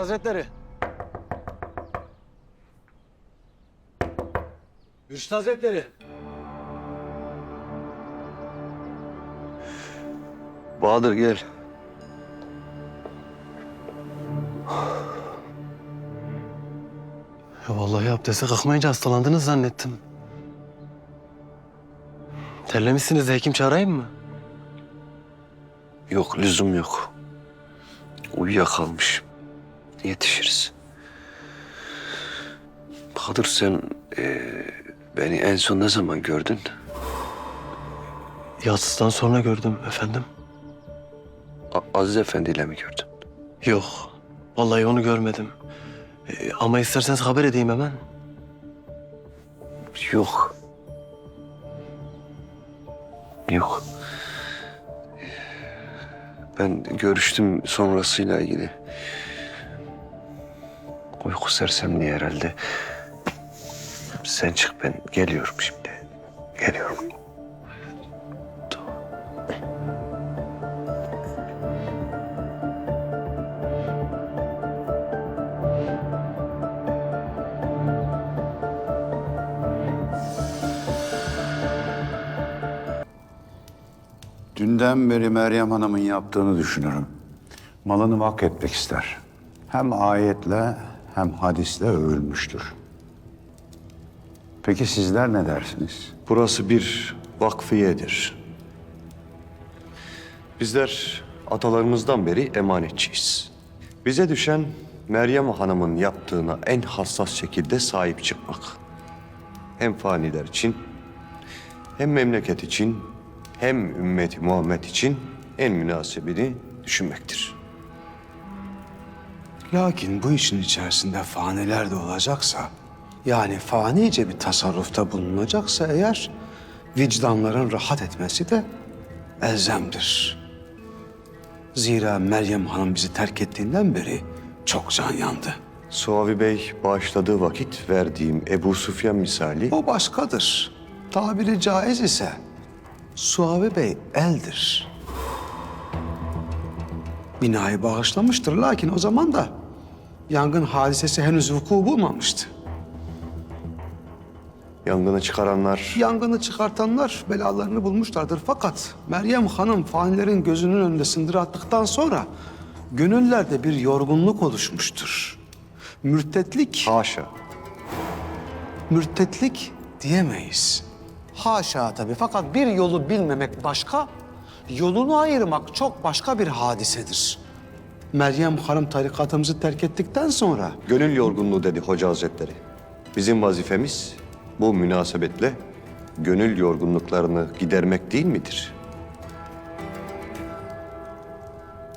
Hazretleri. Mürşit Hazretleri. Bahadır gel. Ya vallahi abdeste kalkmayınca hastalandınız zannettim. Terlemişsiniz de hekim çağırayım mı? Yok lüzum yok. Uyuyakalmış. Yetişiriz. Bahadır sen eee, beni en son ne zaman gördün? Yatsıdan sonra gördüm efendim. A- Aziz Efendi ile mi gördün? Yok. Vallahi onu görmedim. Ee, ama isterseniz haber edeyim hemen. Yok. Yok. Ben görüştüm sonrasıyla ilgili. Uyku sersemliği herhalde. Sen çık ben geliyorum şimdi. Geliyorum. Dünden beri Meryem Hanım'ın yaptığını düşünürüm. Malını vakfetmek ister. Hem ayetle hem hadisle övülmüştür. Peki sizler ne dersiniz? Burası bir vakfiyedir. Bizler atalarımızdan beri emanetçiyiz. Bize düşen Meryem Hanım'ın yaptığına en hassas şekilde sahip çıkmak. Hem faniler için, hem memleket için, hem ümmeti Muhammed için en münasebini düşünmektir. Lakin bu işin içerisinde faniler de olacaksa, yani fanice bir tasarrufta bulunacaksa eğer, vicdanların rahat etmesi de elzemdir. Zira Meryem Hanım bizi terk ettiğinden beri çok can yandı. Suavi Bey bağışladığı vakit verdiğim Ebu Süfyan misali O başkadır. Tabiri caiz ise Suavi Bey eldir. Binayı bağışlamıştır lakin o zaman da yangın hadisesi henüz vuku bulmamıştı. yangını çıkaranlar Yangını çıkartanlar belalarını bulmuşlardır. Fakat Meryem Hanım fanilerin gözünün önünde sındır attıktan sonra gönüllerde bir yorgunluk oluşmuştur. Mürtetlik, haşa mürtetlik diyemeyiz. Haşa tabii fakat bir yolu bilmemek başka, yolunu ayırmak çok başka bir hadisedir. Meryem Hanım tarikatımızı terk ettikten sonra Gönül yorgunluğu dedi Hoca Hazretleri. Bizim vazifemiz bu münasebetle gönül yorgunluklarını gidermek değil midir?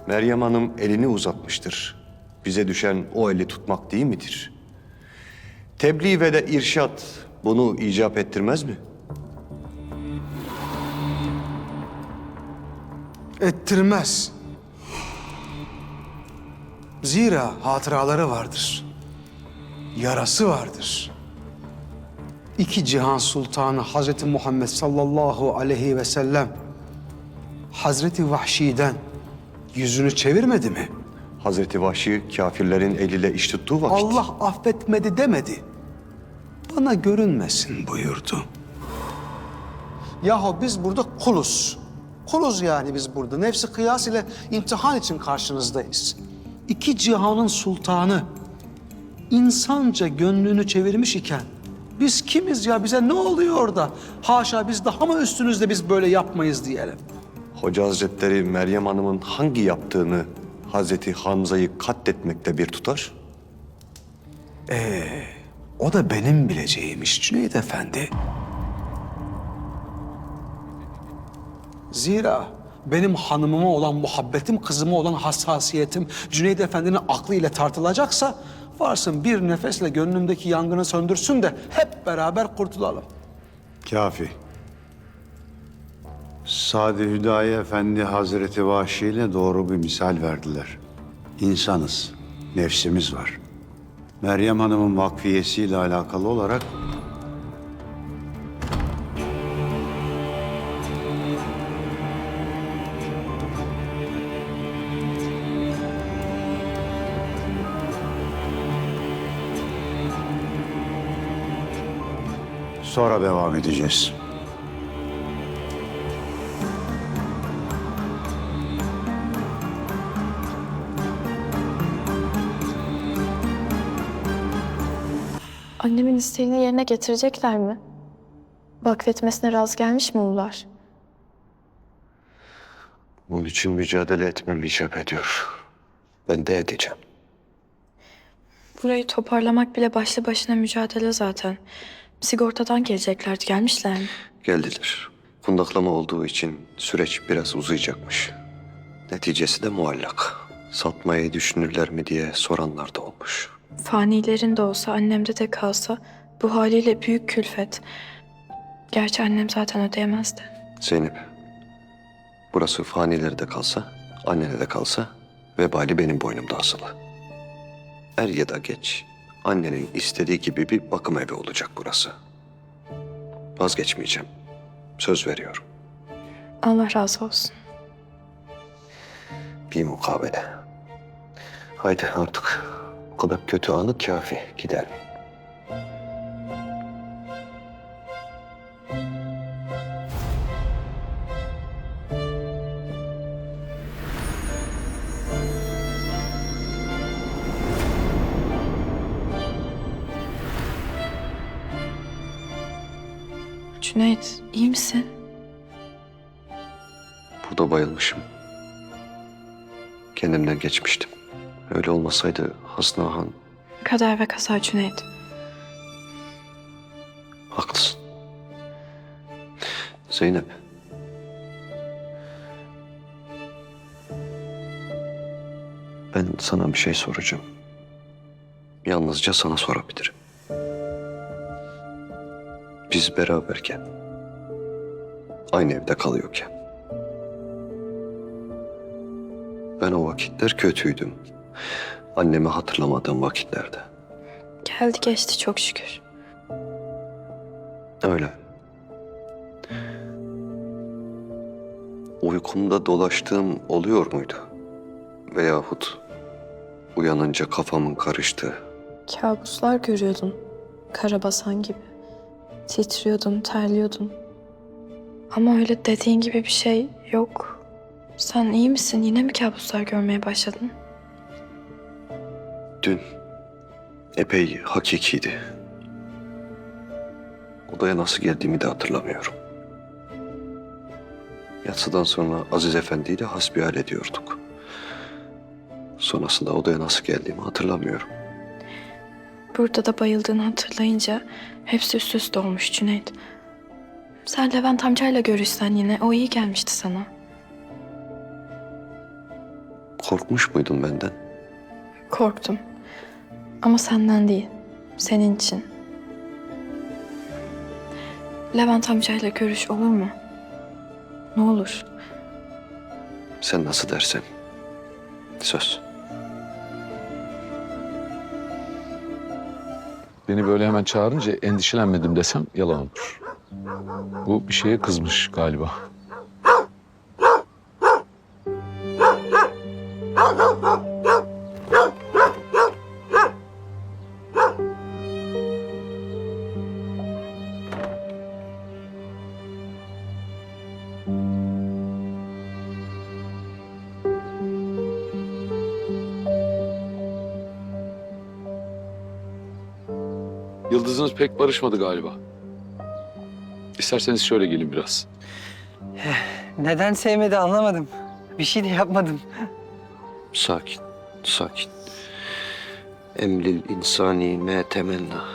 Meryem Hanım elini uzatmıştır. Bize düşen o eli tutmak değil midir? Tebliğ ve de irşat bunu icap ettirmez mi? ettirmez. Zira hatıraları vardır. Yarası vardır. İki cihan sultanı Hazreti Muhammed sallallahu aleyhi ve sellem Hazreti Vahşi'den yüzünü çevirmedi mi? Hazreti Vahşi kafirlerin eliyle iş tuttuğu vakit. Allah affetmedi demedi. Bana görünmesin buyurdu. Yahu biz burada kuluz. Kuluz yani biz burada. Nefsi kıyas ile imtihan için karşınızdayız. İki cihanın sultanı insanca gönlünü çevirmiş iken biz kimiz ya bize ne oluyor orada? Haşa biz daha mı üstünüzde biz böyle yapmayız diyelim. Hoca Hazretleri Meryem Hanım'ın hangi yaptığını Hazreti Hamza'yı katletmekte bir tutar? O da benim bileceğim iş Cüneyt Efendi. Zira benim hanımıma olan muhabbetim, kızıma olan hassasiyetim Cüneyt Efendi'nin aklı ile tartılacaksa varsın bir nefesle gönlümdeki yangını söndürsün de hep beraber kurtulalım. Kafi. Sadi Hüdayi Efendi Hazreti Vahşi ile doğru bir misal verdiler. İnsanız, nefsimiz var. Meryem Hanım'ın vakfiyesiyle alakalı olarak Sonra devam edeceğiz. Annemin isteğini yerine getirecekler mi? Vakfetmesine razı gelmiş mi Uğurlar? Bunun için mücadele etmem icap ediyor. Ben de edeceğim. Burayı toparlamak bile başlı başına mücadele zaten. Sigortadan geleceklerdi, gelmişler mi? Geldiler. Kundaklama olduğu için süreç biraz uzayacakmış. Neticesi de muallak. Satmayı düşünürler mi diye soranlar da olmuş. Fanilerin de olsa, annemde de kalsa bu haliyle büyük külfet. Gerçi annem zaten ödeyemezdi. Zeynep, burası fanilerde kalsa, annene de kalsa vebali benim boynumda asılı. Er ya da geç annenin istediği gibi bir bakım evi olacak burası. Vazgeçmeyeceğim. Söz veriyorum. Allah razı olsun. Bir mukabele. Haydi artık. Bu kadar kötü anı kafi. Gidelim. Cüneyt, iyi misin? Burada bayılmışım. Kendimden geçmiştim. Öyle olmasaydı Hasna Han Kader ve kaza Cüneyt. haklısın. Zeynep. Ben sana bir şey soracağım. Yalnızca sana sorabilirim. Biz beraberken, aynı evde kalıyorken, ben o vakitler kötüydüm. Annemi hatırlamadığım vakitlerde. Geldi geçti çok şükür. Öyle. Uykumda dolaştığım oluyor muydu? Veyahut uyanınca kafamın karıştığı, Kabuslar görüyordun. Karabasan gibi. Titriyordun, terliyordun. Ama öyle dediğin gibi bir şey yok. Sen iyi misin? Yine mi kabuslar görmeye başladın? dün epey hakikiydi. Odaya nasıl geldiğimi de hatırlamıyorum. Yatsıdan sonra Aziz Efendi ile hasbihal ediyorduk. Sonrasında odaya nasıl geldiğimi hatırlamıyorum. Burada da bayıldığını hatırlayınca hepsi üst üste olmuş Cüneyt. Sen Levent amcayla görüşsen yine o iyi gelmişti sana. Korkmuş muydun benden? Korktum. Ama senden değil. Senin için. Levent amcayla görüş olur mu? Ne olur. Sen nasıl dersen. Söz. Beni böyle hemen çağırınca endişelenmedim desem yalan olur. Bu bir şeye kızmış galiba. Yıldızınız pek barışmadı galiba. İsterseniz şöyle gelin biraz. Neden sevmedi anlamadım. Bir şey de yapmadım. Sakin, sakin. Emlil insani me temenna.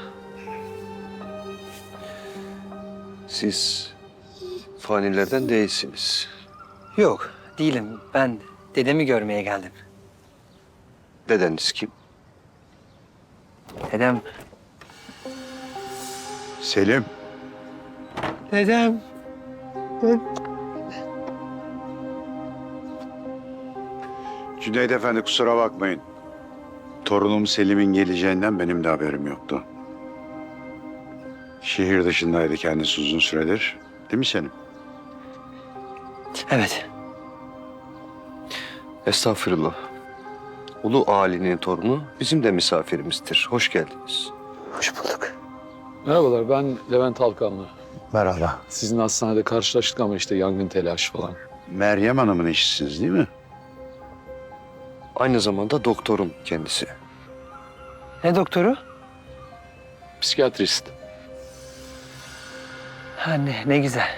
Siz fanilerden değilsiniz. Yok, değilim. Ben dedemi görmeye geldim. Dedeniz kim? Dedem, Selim, dedem. Cüneyt Efendi kusura bakmayın. Torunum Selim'in geleceğinden benim de haberim yoktu. Şehir dışındaydı kendisi uzun süredir. Değil mi Selim? Evet, Estağfurullah. Ulu Ali'nin torunu bizim de misafirimizdir. Hoş geldiniz. hoş bulduk. Merhabalar ben Levent Alkanlı. Merhaba. Sizin hastanede karşılaştık ama işte yangın telaşı falan. Meryem Hanım'ın eşisiniz değil mi? Aynı zamanda doktorum kendisi. Ne doktoru? Psikiyatrist. Ha, ne, ne güzel.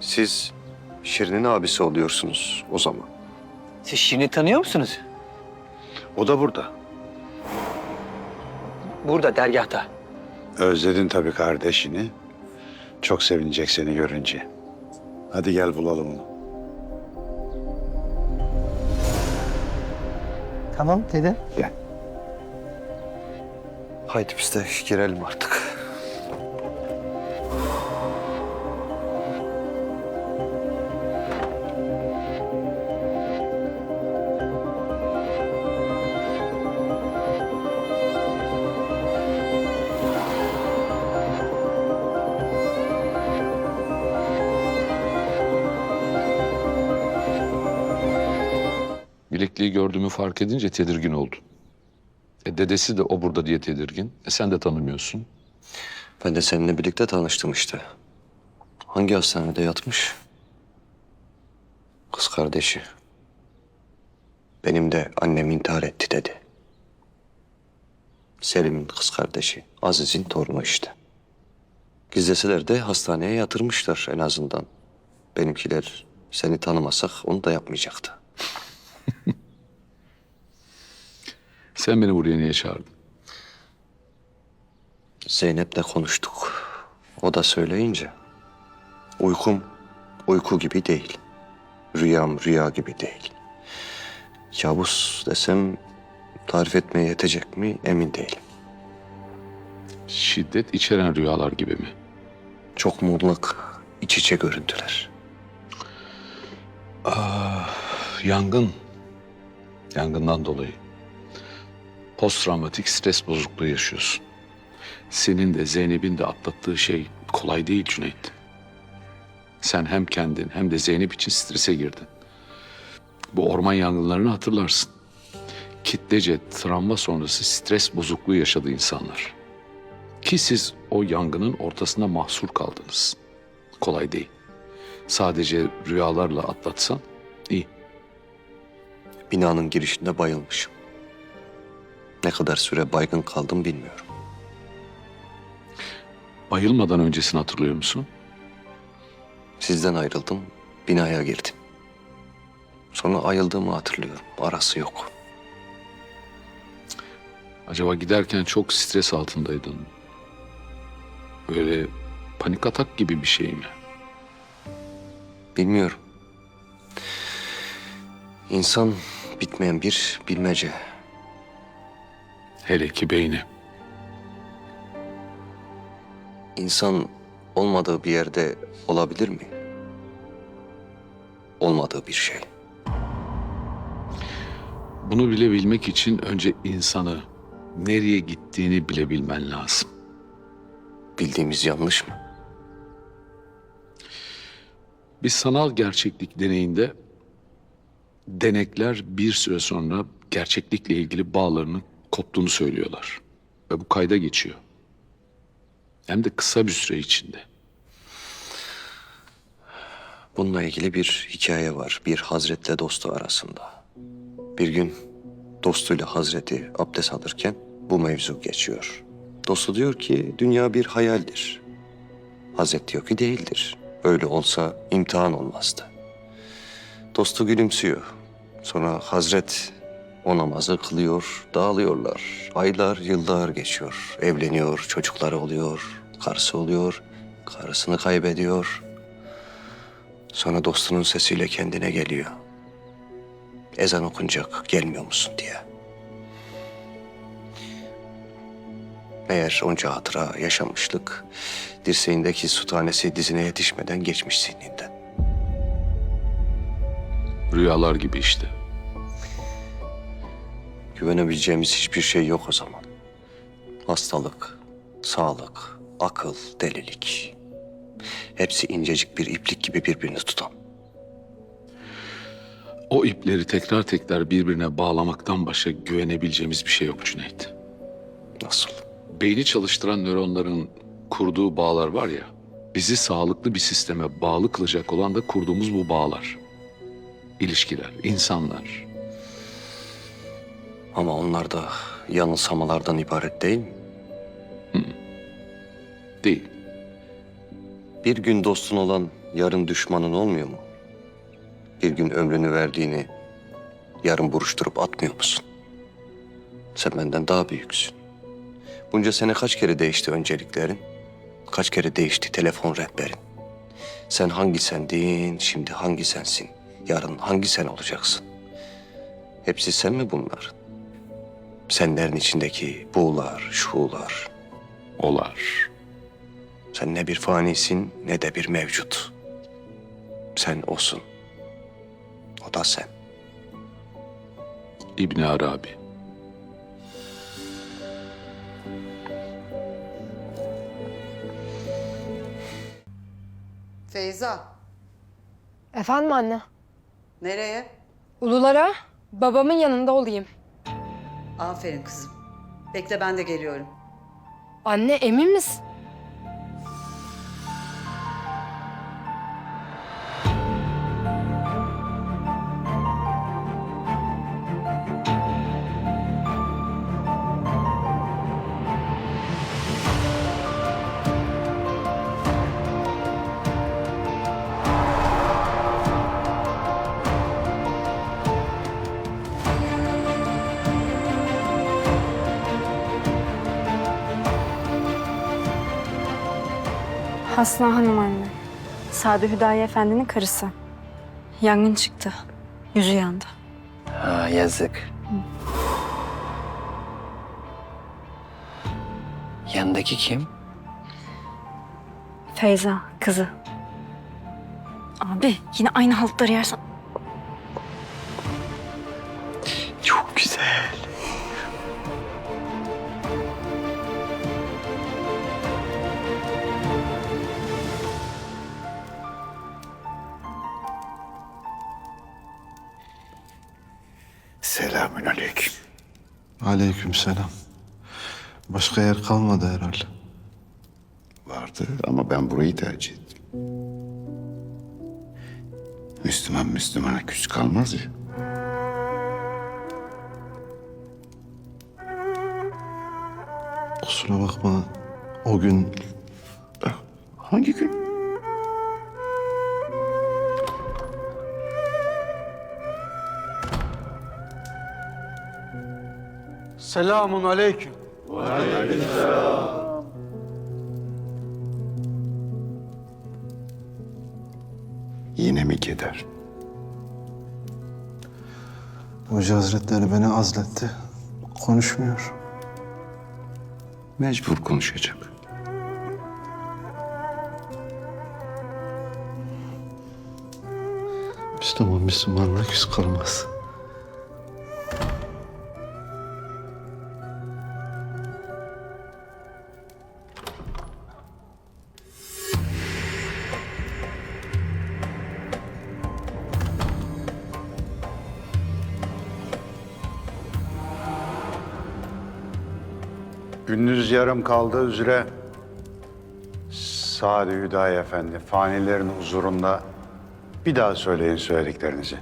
Siz Şirin'in abisi oluyorsunuz o zaman. Siz Şirin'i tanıyor musunuz? O da burada. Burada, dergahta. Özledin tabii kardeşini. Çok sevinecek seni görünce. Hadi gel bulalım onu. Tamam dede. Haydi biz de girelim artık. Gördüğümü fark edince tedirgin oldu. E, dedesi de o burada diye tedirgin. E, sen de tanımıyorsun. Ben de seninle birlikte tanıştım işte. Hangi hastanede yatmış? Kız kardeşi. Benim de annem intihar etti dedi. Selim'in kız kardeşi. Aziz'in torunu işte. Gizleseler de hastaneye yatırmışlar en azından. Benimkiler seni tanımasak onu da yapmayacaktı. Sen beni buraya niye çağırdın? Zeynep'le konuştuk. O da söyleyince uykum uyku gibi değil. Rüyam rüya gibi değil. Kabus desem tarif etmeye yetecek mi emin değilim. Şiddet içeren rüyalar gibi mi? Çok muğlak, iç içe görüntüler. Yangın. Yangından dolayı. Posttraumatik stres bozukluğu yaşıyorsun. Senin de Zeynep'in de atlattığı şey kolay değil Cüneyt. Sen hem kendin hem de Zeynep için strese girdin. Bu orman yangınlarını hatırlarsın. Kitlece travma sonrası stres bozukluğu yaşadı insanlar. Ki siz o yangının ortasında mahsur kaldınız. Kolay değil. Sadece rüyalarla atlatsan iyi. Binanın girişinde bayılmışım. Ne kadar süre baygın kaldım bilmiyorum. Bayılmadan öncesini hatırlıyor musun? Sizden ayrıldım, binaya girdim. Sonra ayıldığımı hatırlıyorum. Arası yok. Acaba giderken çok stres altındaydın. Böyle panik atak gibi bir şey mi? Bilmiyorum. İnsan bitmeyen bir bilmece. Hele ki beyni. İnsan olmadığı bir yerde olabilir mi? Olmadığı bir şey. Bunu bilebilmek için önce insanı nereye gittiğini bilebilmen lazım. Bildiğimiz yanlış mı? Bir sanal gerçeklik deneyinde denekler bir süre sonra gerçeklikle ilgili bağlarını koptuğunu söylüyorlar. Ve bu kayda geçiyor. Hem de kısa bir süre içinde. Bununla ilgili bir hikaye var. Bir hazretle dostu arasında. Bir gün dostuyla hazreti abdest alırken bu mevzu geçiyor. Dostu diyor ki dünya bir hayaldir. Hazret diyor ki değildir. Öyle olsa imtihan olmazdı. Dostu gülümsüyor. Sonra Hazret o namazı kılıyor, dağılıyorlar. Aylar, yıllar geçiyor. Evleniyor, çocukları oluyor, karısı oluyor, karısını kaybediyor. Sonra dostunun sesiyle kendine geliyor. Ezan okunacak, gelmiyor musun diye. Meğer onca hatıra, yaşamışlık, dirseğindeki su tanesi dizine yetişmeden geçmiş zihninden. Rüyalar gibi işte. Güvenebileceğimiz hiçbir şey yok o zaman. Hastalık, sağlık, akıl, delilik. Hepsi incecik bir iplik gibi birbirini tutan. O ipleri tekrar tekrar birbirine bağlamaktan başka güvenebileceğimiz bir şey yok Cüneyt. Nasıl? Beyni çalıştıran nöronların kurduğu bağlar var ya, bizi sağlıklı bir sisteme bağlı kılacak olan da kurduğumuz bu bağlar. İlişkiler, insanlar. Ama onlar da yanılsamalardan ibaret değil mi? Değil. Bir gün dostun olan yarın düşmanın olmuyor mu? Bir gün ömrünü verdiğini yarın buruşturup atmıyor musun? Sen benden daha büyüksün. Bunca sene kaç kere değişti önceliklerin? Kaç kere değişti telefon rehberin? Sen hangi sendin, şimdi hangi sensin? Yarın hangi sen olacaksın? Hepsi sen mi bunlar? Senlerin içindeki buğular, şuular. Olar. Sen ne bir fanisin ne de bir mevcut. Sen osun. O da sen. İbni Arabi. Feyza, Efendim anne. nereye? Ululara babamın yanında olayım. Aferin kızım. Bekle ben de geliyorum. Anne emin misin? Hasna Hanım anne. Sadi Hüdayi Efendi'nin karısı. Yangın çıktı. Yüzü yandı. Ha yazık. Yanındaki kim? Feyza, kızı. Abi yine aynı haltları yersen... Aleykümselam. Başka yer kalmadı herhalde. Vardı ama ben burayı tercih ettim. Müslüman Müslümana küs kalmaz ya. Kusura bakma. O gün Hangi gün? Selamun aleyküm. Yine mi keder? Hoca Hazretleri beni azletti. Konuşmuyor. Mecbur konuşacak. Müslüman Müslümanla küs kalmaz. Yarım kaldığı üzere Sadi Hüdayi Efendi fanilerin huzurunda bir daha söyleyin söylediklerinizi.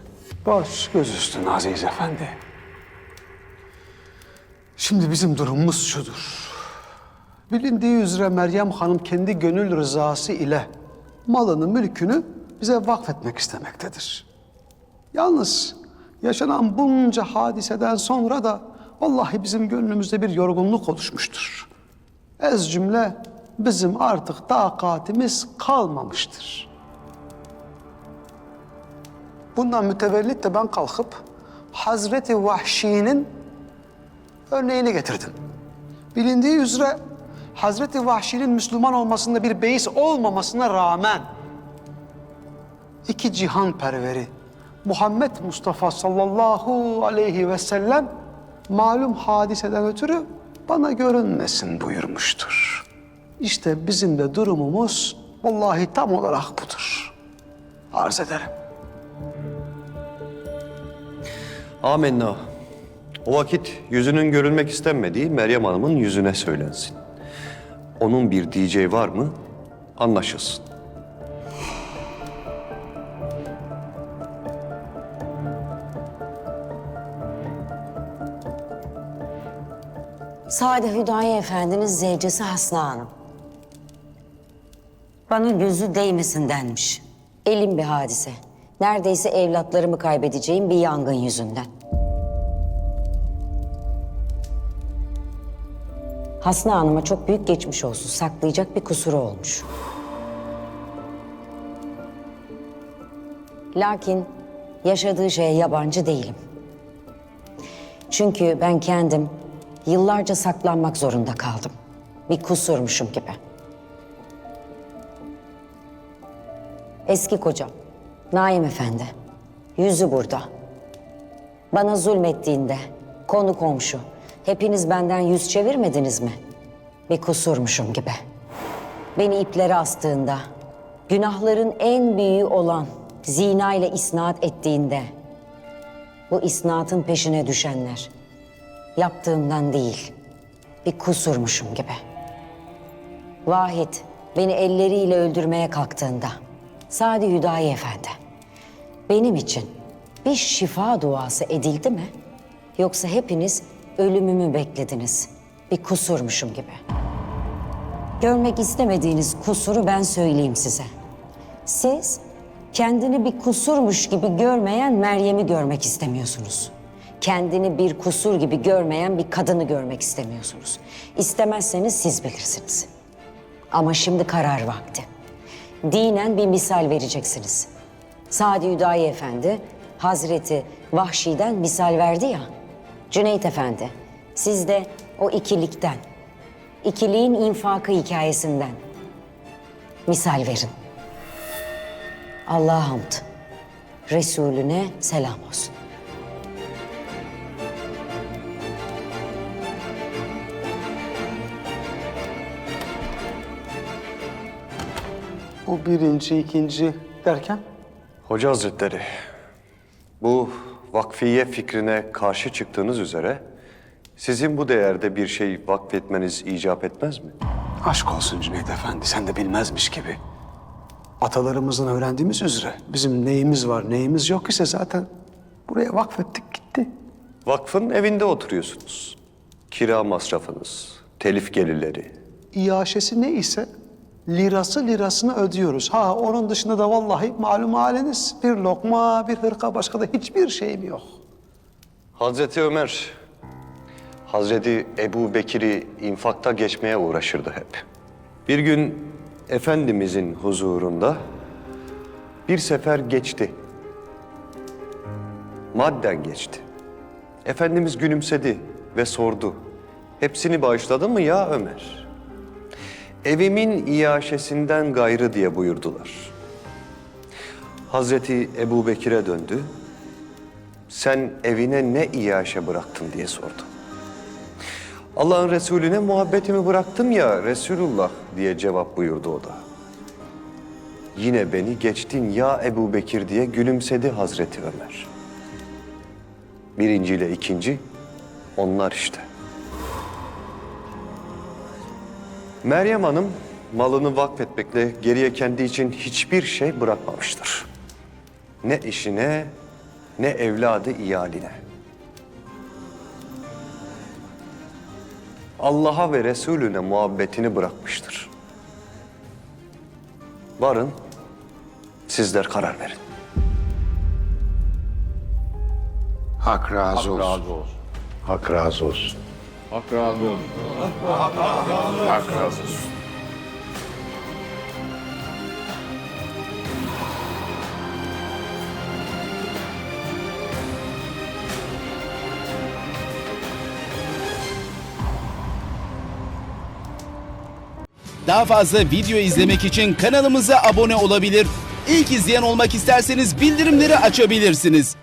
Baş göz üstüne Aziz Efendi. Şimdi bizim durumumuz şudur. Bilindiği üzere Meryem Hanım kendi gönül rızası ile malını, mülkünü bize vakfetmek istemektedir. Yalnız yaşanan bunca hadiseden sonra da vallahi bizim gönlümüzde bir yorgunluk oluşmuştur. Ez cümle bizim artık takatimiz kalmamıştır. Bundan mütevellit de ben kalkıp Hazreti Vahşi'nin örneğini getirdim. Bilindiği üzere Hazreti Vahşi'nin Müslüman olmasında bir beis olmamasına rağmen iki cihan perveri Muhammed Mustafa sallallahu aleyhi ve sellem malum hadiseden ötürü bana görünmesin buyurmuştur. İşte bizim de durumumuz vallahi tam olarak budur. Arz ederim. Amenna. O vakit yüzünün görülmek istenmediği Meryem Hanım'ın yüzüne söylensin. Onun bir diyeceği var mı? Anlaşılsın. Sade Hüdayi Efendi'nin zevcesi Hasna Hanım. Bana gözü değmesin denmiş. Elim bir hadise. Neredeyse evlatlarımı kaybedeceğim bir yangın yüzünden. Hasna Hanım'a çok büyük geçmiş olsun. Saklayacak bir kusuru olmuş. Lakin yaşadığı şeye yabancı değilim. Çünkü ben kendim yıllarca saklanmak zorunda kaldım. Bir kusurmuşum gibi. Eski kocam, Naim Efendi. Yüzü burada. Bana zulmettiğinde, konu komşu, hepiniz benden yüz çevirmediniz mi? Bir kusurmuşum gibi. Beni iplere astığında, günahların en büyüğü olan zina ile isnat ettiğinde, bu isnatın peşine düşenler, yaptığımdan değil, bir kusurmuşum gibi. Vahit beni elleriyle öldürmeye kalktığında, Sadi Hüdayi Efendi, benim için bir şifa duası edildi mi? Yoksa hepiniz ölümümü beklediniz, bir kusurmuşum gibi. Görmek istemediğiniz kusuru ben söyleyeyim size. Siz kendini bir kusurmuş gibi görmeyen Meryem'i görmek istemiyorsunuz. Kendini bir kusur gibi görmeyen bir kadını görmek istemiyorsunuz. İstemezseniz siz bilirsiniz. Ama şimdi karar vakti. Dinen bir misal vereceksiniz. Sadi Hüdayi Efendi, Hazreti Vahşi'den misal verdi ya. Cüneyt Efendi, siz de o ikilikten, ikiliğin infakı hikayesinden misal verin. Allah'a hamd. Resulüne selam olsun. Bu birinci, ikinci derken? Hoca Hazretleri, bu vakfiye fikrine karşı çıktığınız üzere sizin bu değerde bir şey vakfetmeniz icap etmez mi? Aşk olsun Cüneyt Efendi, sen de bilmezmiş gibi. Atalarımızdan öğrendiğimiz üzere bizim neyimiz var, neyimiz yok ise zaten buraya vakfettik gitti. Vakfın evinde oturuyorsunuz. Kira masrafınız, telif gelirleri. İyaşesi ne ise lirası lirasını ödüyoruz. Ha onun dışında da vallahi malum haliniz bir lokma, bir hırka başka da hiçbir şeyim yok. Hazreti Ömer, Hazreti Ebu Bekir'i infakta geçmeye uğraşırdı hep. Bir gün Efendimizin huzurunda bir sefer geçti. Madden geçti. Efendimiz gülümsedi ve sordu. Hepsini bağışladın mı ya Ömer? Evimin iaşesinden gayrı diye buyurdular. Hazreti Ebu Bekir'e döndü sen evine ne iaşe bıraktın diye sordu. Allah'ın Resulüne muhabbetimi bıraktım ya Resulullah diye cevap buyurdu o da. Yine beni geçtin ya Ebu Bekir diye gülümsedi Hazreti Ömer. Birinci ile ikinci onlar işte. Meryem Hanım malını vakfetmekle geriye kendi için hiçbir şey bırakmamıştır. Ne eşine ne evladı iyaline. Allah'a ve Resulüne muhabbetini bırakmıştır. Varın, sizler karar verin. Hak razı olsun. Hak razı olsun. Hak razı olsun. Hak razı olsun. Daha fazla video izlemek için kanalımıza abone olabilir. İlk izleyen olmak isterseniz bildirimleri açabilirsiniz.